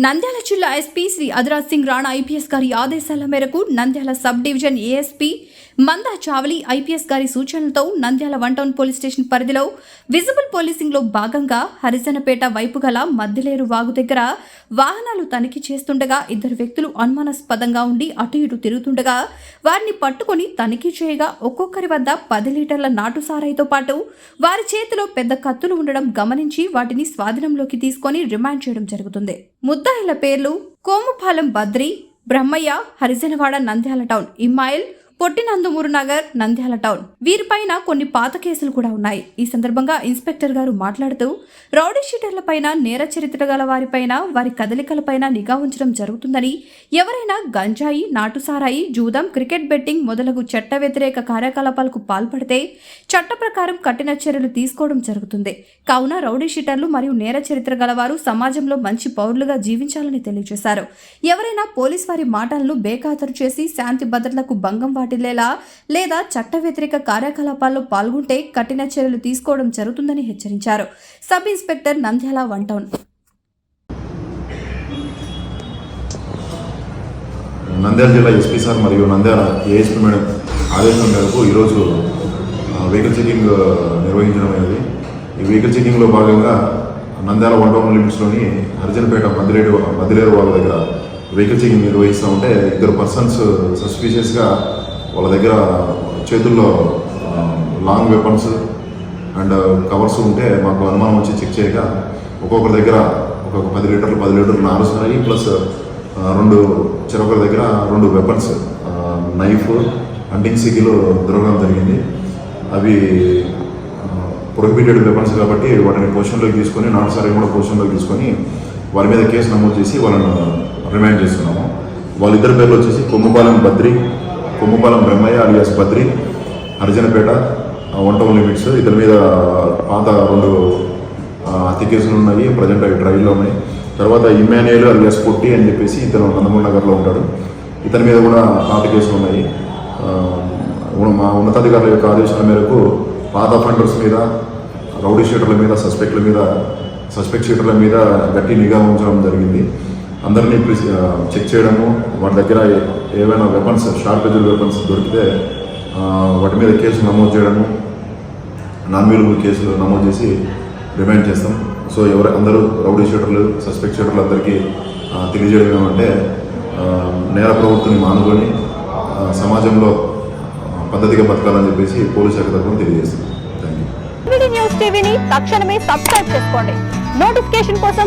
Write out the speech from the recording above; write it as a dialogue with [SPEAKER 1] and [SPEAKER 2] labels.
[SPEAKER 1] నంద్యాల జిల్లా SP Shri Adiraj Singh Rana IPS గారి ఆదేశాల మేరకు Nandyal sub division ASP Manda Chavali IPS గారి సూచనలతో Nandyal one town police station పరిధిలో విజిబుల్ పోలీసింగ్లో భాగంగా హరిజనపేట వైపు గల మద్దిలేరు వాగు దగ్గర వాహనాలు తనిఖీ చేస్తుండగా ఇద్దరు వ్యక్తులు అనుమానాస్పదంగా ఉండి అటు ఇటు తిరుగుతుండగా వారిని పట్టుకొని తనిఖీ చేయగా ఒక్కొక్కరి వద్ద పది లీటర్ల నాటు సారాయితో పాటు వారి చేతిలో పెద్ద కత్తులు ఉండడం గమనించి వాటిని స్వాధీనంలోకి తీసుకొని రిమాండ్ చేయడం జరుగుతుంది. ముద్దాయిల పేర్లు కోముపాలెం బద్రి బ్రహ్మయ్య హరిజనవాడ నంద్యాల టౌన్. ఇమ్మాయిల్ పొట్టినందుమూరు నగర్ నంద్యాల టౌన్. వీరిపైన కొన్ని పాత కేసులు కూడా ఉన్నాయి. ఈ సందర్భంగా ఇన్స్పెక్టర్ గారు మాట్లాడుతూ రౌడీ షీటర్లపైన నేర చరిత్ర గల వారిపైన వారి కదలికలపైన నిఘా ఉంచడం జరుగుతుందని ఎవరైనా గంజాయి నాటుసారాయి జూదం క్రికెట్ బెట్టింగ్ మొదలగు చట్ట వ్యతిరేక కార్యకలాపాలకు పాల్పడితే చట్ట ప్రకారం కఠిన చర్యలు తీసుకోవడం జరుగుతుంది. కావున రౌడీ షీటర్లు మరియు నేర చరిత్ర గలవారు సమాజంలో మంచి పౌరులుగా జీవించాలని తెలియజేశారు. ఎవరైనా పోలీస్ వారి మాటలను బేఖాతరు చేసి శాంతి భద్రతలకు భంగం వాటిల్లేలా లేదా చట్ట వ్యతిరేక కార్యకలాపాల్లో పాల్గొంటే కఠిన చర్యలు తీసుకోవడం జరుగుతుందని హెచ్చరించారు. Sub inspector Nandyal one town.
[SPEAKER 2] Nandyal జిల్లా ఎస్పీ సార్ మరియు నంద్యాల ఏఎస్పీ మేడం ఆదేశం మేరకు ఈరోజు వెహికల్ చెకింగ్ నిర్వహించడం అనేది. ఈ వెహికల్ చెకింగ్లో భాగంగా నంద్యాల వన్ టౌన్ లిమిట్స్లోని అర్జన్పేట మద్దిరేడు మద్దిలేరు వాళ్ళ దగ్గర వెహికల్ చెకింగ్ నిర్వహిస్తూ ఉంటే ఇద్దరు పర్సన్స్ సస్పీషియస్గా వాళ్ళ దగ్గర చేతుల్లో లాంగ్ వెపన్స్ అండ్ కవర్స్ ఉంటే మాకు అనుమానం వచ్చి చెక్ చేయగా ఒక్కొక్కరి దగ్గర ఒక్కొక్క పది లీటర్లు పది లీటర్లు నారుసాయి ప్లస్ రెండు చెరొకరి దగ్గర రెండు వెపన్స్ నైఫ్ హంటింగ్ సిగిలో దొరకడం జరిగింది. అవి ప్రొహిబిటెడ్ వెపన్స్ కాబట్టి వాటిని పొజిషన్లోకి తీసుకొని నాటు సారీ కూడా పొజిషన్లోకి తీసుకొని వారి మీద కేసు నమోదు చేసి వాళ్ళను రిమాండ్ చేస్తున్నాము. వాళ్ళిద్దరి పేర్లు వచ్చేసి Kommupalem Badri Kommupalem Brahmaiah alias Badri Harijanapeta one town limits ఇతని మీద పాత రెండు ఆ, హత్య కేసులు ఉన్నాయి ప్రజెంట్ అవి ట్రయల్లో ఉన్నాయి. తర్వాత ఇమాన్యుయల్ అలియాస్ పొట్టి అని చెప్పేసి ఇతను నందమూరి నగర్లో ఉంటాడు. ఇతని మీద కూడా పాత కేసులు ఉన్నాయి. మా ఉన్నతాధికారుల యొక్క ఆదేశాల మేరకు పాత ఫండర్స్ మీద రౌడీ షీటర్ల మీద సస్పెక్ట్ల మీద సస్పెక్ట్ షీటర్ల మీద గట్టి నిఘా ఉంచడం జరిగింది. అందరినీ చెక్ చేయడము వాటి దగ్గర ఏవైనా వెపన్స్ షార్ప్ ఎజర్ వెపన్స్ దొరికితే వాటి మీద కేసు నమోదు చేయడము నాన్ అవైలబుల్ కేసులు నమోదు చేసి రిమైండ్ చేస్తాం. సో ఎవరు అందరూ రౌడీ షూటర్లు సస్పెక్ట్ షూటర్లు అందరికీ తెలియజేయడం ఏమంటే నేర ప్రవృత్తిని మానుకొని సమాజంలో పద్ధతిగా బతకాలని చెప్పేసి పోలీస్ శాఖ తరఫున తెలియజేస్తాం. థ్యాంక్ యూ
[SPEAKER 3] న్యూస్ టీవీని తక్షణమే సబ్స్క్రైబ్ చేసుకోండి. నోటిఫికేషన్ కోసం